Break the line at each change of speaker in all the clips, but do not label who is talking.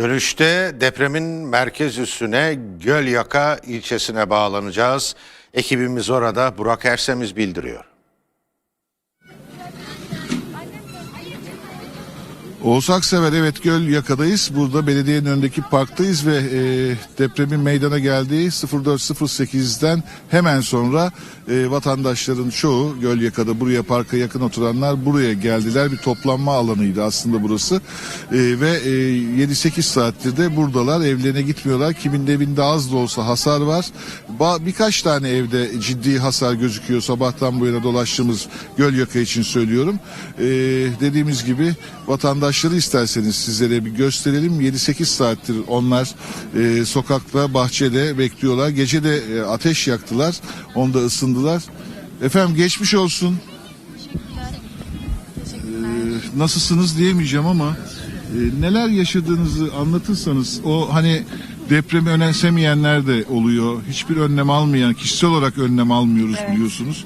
Dönüşte depremin merkez üssüne Gölyaka ilçesine bağlanacağız. Ekibimiz orada Burak Ersemiz bildiriyor.
Oğuz Aksever evet Göl yakadayız. Burada belediyenin önündeki parktayız ve e, depremin meydana geldiği 04.08'den hemen sonra e, vatandaşların çoğu Göl yakada buraya parka yakın oturanlar buraya geldiler. Bir toplanma alanıydı aslında burası. E, ve e, 7-8 saattir de buradalar evlerine gitmiyorlar. Kimin evinde az da olsa hasar var. Ba- birkaç tane evde ciddi hasar gözüküyor. Sabahtan bu yana dolaştığımız Göl yaka için söylüyorum. E, dediğimiz gibi vatandaşları isterseniz sizlere bir gösterelim. 7-8 saattir onlar e, sokakta, bahçede bekliyorlar. Gece de e, ateş yaktılar. Onda ısındılar. Efendim geçmiş olsun. Ee, nasılsınız diyemeyeceğim ama e, neler yaşadığınızı anlatırsanız o hani depremi önemsemeyenler de oluyor. Hiçbir önlem almayan, kişisel olarak önlem almıyoruz biliyorsunuz.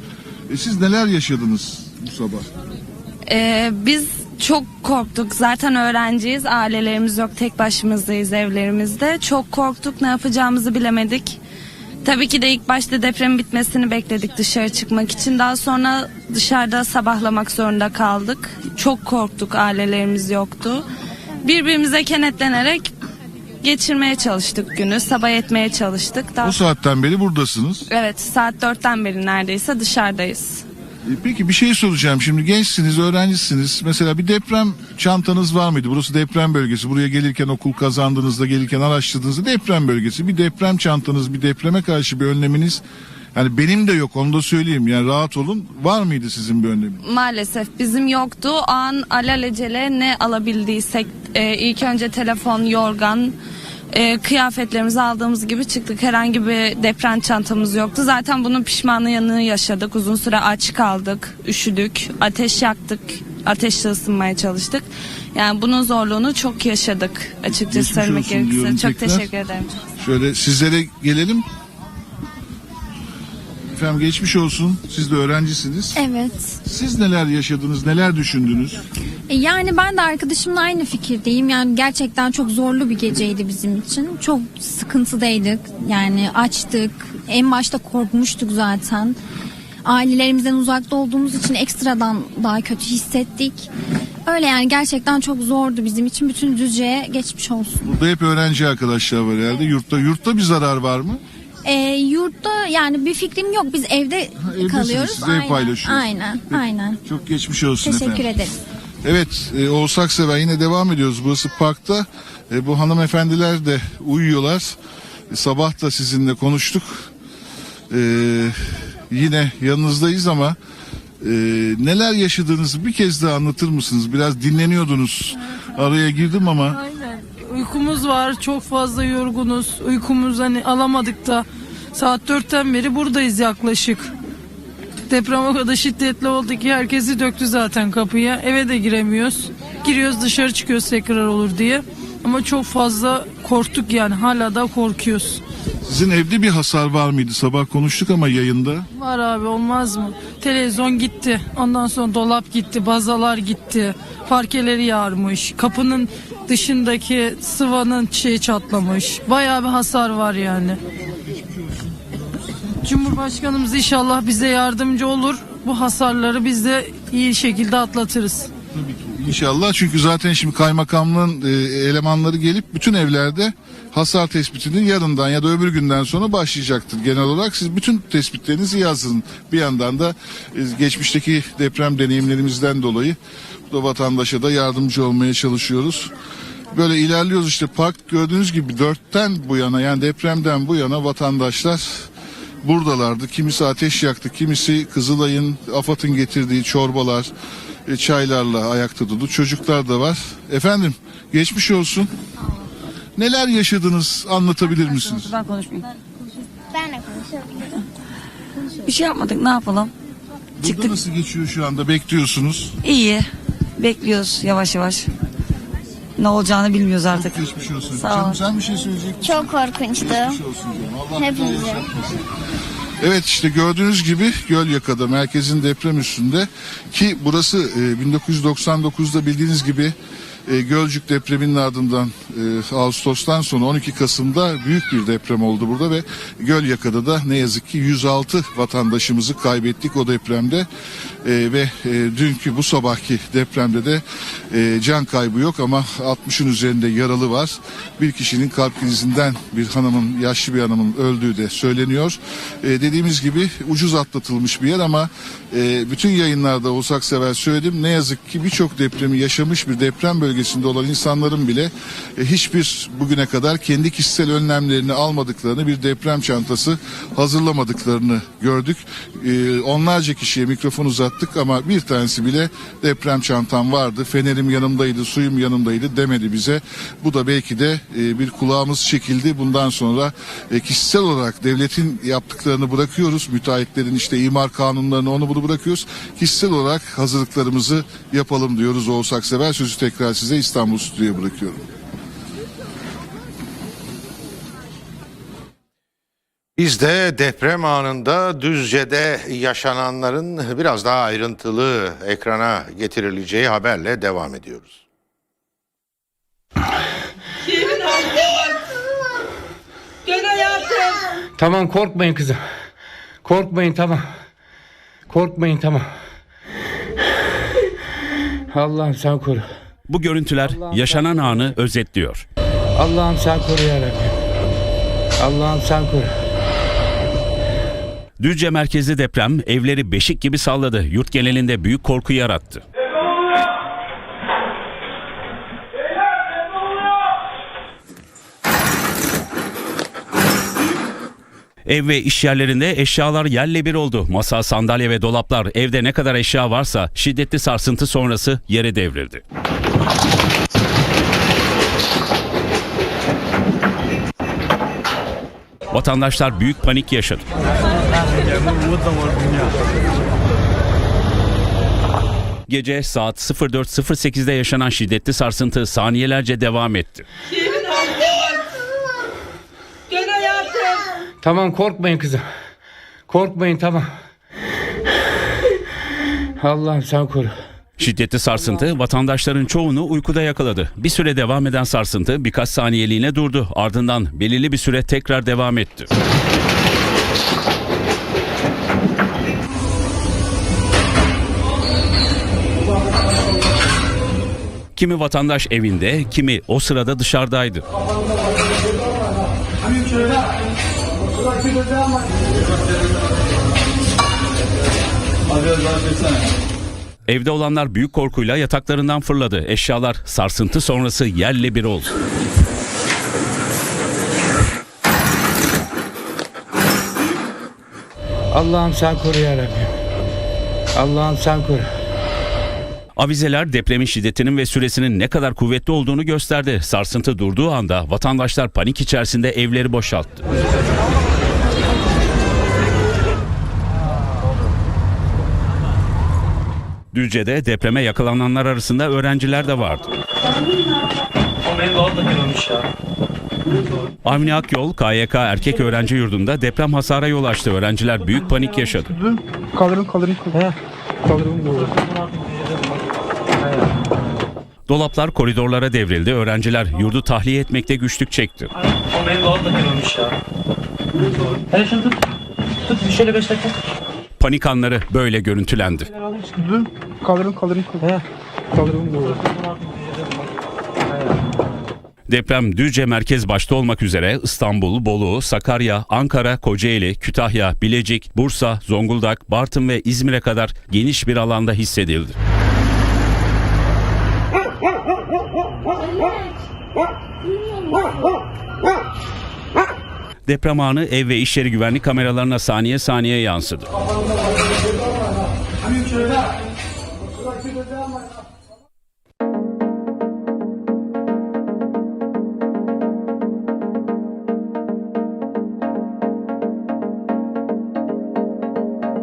E, siz neler yaşadınız bu sabah?
Ee, biz çok korktuk. Zaten öğrenciyiz. Ailelerimiz yok. Tek başımızdayız evlerimizde. Çok korktuk. Ne yapacağımızı bilemedik. Tabii ki de ilk başta depremin bitmesini bekledik dışarı çıkmak için. Daha sonra dışarıda sabahlamak zorunda kaldık. Çok korktuk. Ailelerimiz yoktu. Birbirimize kenetlenerek geçirmeye çalıştık günü. Sabah etmeye çalıştık. Daha...
O saatten beri buradasınız.
Evet saat dörtten beri neredeyse dışarıdayız.
E, Peki bir şey soracağım. Şimdi gençsiniz, öğrencisiniz. Mesela bir deprem çantanız var mıydı? Burası deprem bölgesi. Buraya gelirken okul kazandığınızda, gelirken araştırdığınızda deprem bölgesi. Bir deprem çantanız, bir depreme karşı bir önleminiz. Yani benim de yok onu da söyleyeyim. Yani rahat olun. Var mıydı sizin bir önleminiz?
Maalesef bizim yoktu. An alelacele ne alabildiysek e, ilk önce telefon, yorgan, e, kıyafetlerimizi aldığımız gibi çıktık. Herhangi bir deprem çantamız yoktu. Zaten bunun pişmanlığını yaşadık. Uzun süre aç kaldık, üşüdük, ateş yaktık. Ateşle ısınmaya çalıştık. Yani bunun zorluğunu çok yaşadık açıkçası
Geçmiş
söylemek
olsun diyorum
gerekirse. Çok
tekrar.
teşekkür ederim.
Şöyle sizlere gelelim. Efendim geçmiş olsun. Siz de öğrencisiniz.
Evet.
Siz neler yaşadınız, neler düşündünüz?
E, Yani ben de arkadaşımla aynı fikirdeyim. Yani gerçekten çok zorlu bir geceydi bizim için. Çok sıkıntıdaydık. Yani açtık. En başta korkmuştuk zaten. Ailelerimizden uzakta olduğumuz için ekstradan daha kötü hissettik. Öyle yani gerçekten çok zordu bizim için. Bütün Düzce'ye geçmiş olsun.
Burada hep öğrenci arkadaşlar var herhalde. Yurtta yurtta bir zarar var mı?
E, yurtta yani bir fikrim yok. Biz evde
evdesiniz,
kalıyoruz.
siz ev
aynen,
paylaşıyorsunuz.
aynen, aynen.
Çok geçmiş olsun
Teşekkür
efendim.
ederiz.
Evet, e, Oğuz Aksever yine devam ediyoruz. Burası parkta. E, bu hanımefendiler de uyuyorlar. E, sabah da sizinle konuştuk. E, yine yanınızdayız ama e, neler yaşadığınızı bir kez daha anlatır mısınız? Biraz dinleniyordunuz. Araya girdim ama
Aynen. Uykumuz var. Çok fazla yorgunuz. Uykumuz hani alamadık da saat dörtten beri buradayız yaklaşık. Deprem o kadar şiddetli oldu ki herkesi döktü zaten kapıya. Eve de giremiyoruz. Giriyoruz dışarı çıkıyoruz tekrar olur diye. Ama çok fazla korktuk yani hala da korkuyoruz.
sizin evde bir hasar var mıydı? Sabah konuştuk ama yayında.
Var abi olmaz mı? Televizyon gitti. Ondan sonra dolap gitti. Bazalar gitti. Parkeleri yarmış. Kapının dışındaki sıvanın şey çatlamış. Bayağı bir hasar var yani. Cumhurbaşkanımız inşallah bize yardımcı olur. Bu hasarları biz de iyi şekilde atlatırız.
İnşallah çünkü zaten şimdi kaymakamlığın e, elemanları gelip bütün evlerde hasar tespitini yarından ya da öbür günden sonra başlayacaktır. Genel olarak siz bütün tespitlerinizi yazın. Bir yandan da e, geçmişteki deprem deneyimlerimizden dolayı da vatandaşa da yardımcı olmaya çalışıyoruz. Böyle ilerliyoruz işte park gördüğünüz gibi dörtten bu yana yani depremden bu yana vatandaşlar buradalardı. Kimisi ateş yaktı, kimisi Kızılay'ın, AFAD'ın getirdiği çorbalar, e, çaylarla ayakta durdu. Çocuklar da var. Efendim geçmiş olsun. Neler yaşadınız anlatabilir misiniz?
Ben konuşmayayım.
Ben de konuşabilirim.
Bir şey yapmadık ne yapalım?
Burada
Çıktık.
nasıl geçiyor şu anda? Bekliyorsunuz.
İyi. Bekliyoruz yavaş yavaş. Ne olacağını bilmiyoruz artık.
Geçmiş olsun.
Sağ
Canım sen bir şey söyleyecek misin?
Çok korkunçtu.
Geçmiş olsun canım. Allah
Hepimize.
Evet işte gördüğünüz gibi Gölyaka'da merkezin deprem üstünde ki burası e, 1999'da bildiğiniz gibi e, Gölcük depreminin ardından e, Ağustos'tan sonra 12 Kasım'da büyük bir deprem oldu burada ve Gölyaka'da da ne yazık ki 106 vatandaşımızı kaybettik o depremde E, ve e, dünkü bu sabahki depremde de can kaybı yok ama 60'ın üzerinde yaralı var. Bir kişinin kalp krizinden bir hanımın yaşlı bir hanımın öldüğü de söyleniyor. Dediğimiz gibi ucuz atlatılmış bir yer ama bütün yayınlarda olsak sever söyledim ne yazık ki birçok depremi yaşamış bir deprem bölgesinde olan insanların bile e, hiçbir bugüne kadar kendi kişisel önlemlerini almadıklarını bir deprem çantası hazırlamadıklarını gördük. E, onlarca kişiye mikrofon uzattık ama bir tanesi bile deprem çantam vardı, fenerim yanımdaydı, suyum yanımdaydı demedi bize. Bu da belki de e, bir kulağımız çekildi. Bundan sonra e, kişisel olarak devletin yaptıklarını bırakıyoruz. Müteahhitlerin işte imar kanunlarını onu bunu bırakıyoruz. Kişisel olarak hazırlıklarımızı yapalım diyoruz Oğuz Aksever. Sözü tekrar size İstanbul Stüdyo'ya bırakıyorum.
Biz de deprem anında Düzce'de yaşananların biraz daha ayrıntılı ekrana getirileceği haberle devam ediyoruz.
Gel hayatım.
Tamam korkmayın kızım. Korkmayın tamam. Korkmayın tamam. Allah'ım sen koru.
Bu görüntüler yaşanan anı özetliyor.
Allah'ım sen koru yarabbim. Allah'ım sen koru.
Düzce merkezli deprem evleri beşik gibi salladı. Yurt genelinde büyük korku yarattı. Ev ve iş yerlerinde eşyalar yerle bir oldu. Masa, sandalye ve dolaplar evde ne kadar eşya varsa şiddetli sarsıntı sonrası yere devrildi. Vatandaşlar büyük panik yaşadı. Gece saat 04.08'de yaşanan şiddetli sarsıntı saniyelerce devam etti.
Gel hayatım.
Tamam korkmayın kızım. Korkmayın tamam. Allah'ım sen koru.
Şiddetli sarsıntı vatandaşların çoğunu uykuda yakaladı. Bir süre devam eden sarsıntı birkaç saniyeliğine durdu. Ardından belirli bir süre tekrar devam etti. Kimi vatandaş evinde, kimi o sırada dışarıdaydı. Evde olanlar büyük korkuyla yataklarından fırladı. Eşyalar sarsıntı sonrası yerle bir oldu.
Allah'ım sen koru yarabbim. Allah'ım sen koru.
Avizeler depremin şiddetinin ve süresinin ne kadar kuvvetli olduğunu gösterdi. Sarsıntı durduğu anda vatandaşlar panik içerisinde evleri boşalttı. Düzce'de depreme yakalananlar arasında öğrenciler de vardı. Avni Akyol, KYK Erkek Öğrenci Yurdu'nda deprem hasara yol açtı. Öğrenciler büyük panik yaşadı.
Kaldırın kaldırın kaldırın. Kaldırın
Dolaplar koridorlara devrildi. Öğrenciler yurdu tahliye etmekte güçlük çekti.
O benim dolap da kırılmış ya. Hele şunu tut. Tut bir şöyle beş dakika.
Panik anları böyle görüntülendi.
Kaldırın kaldırın. Kaldırın
Deprem Düzce merkez başta olmak üzere İstanbul, Bolu, Sakarya, Ankara, Kocaeli, Kütahya, Bilecik, Bursa, Zonguldak, Bartın ve İzmir'e kadar geniş bir alanda hissedildi. Deprem anı ev ve iş yeri güvenlik kameralarına saniye saniye yansıdı.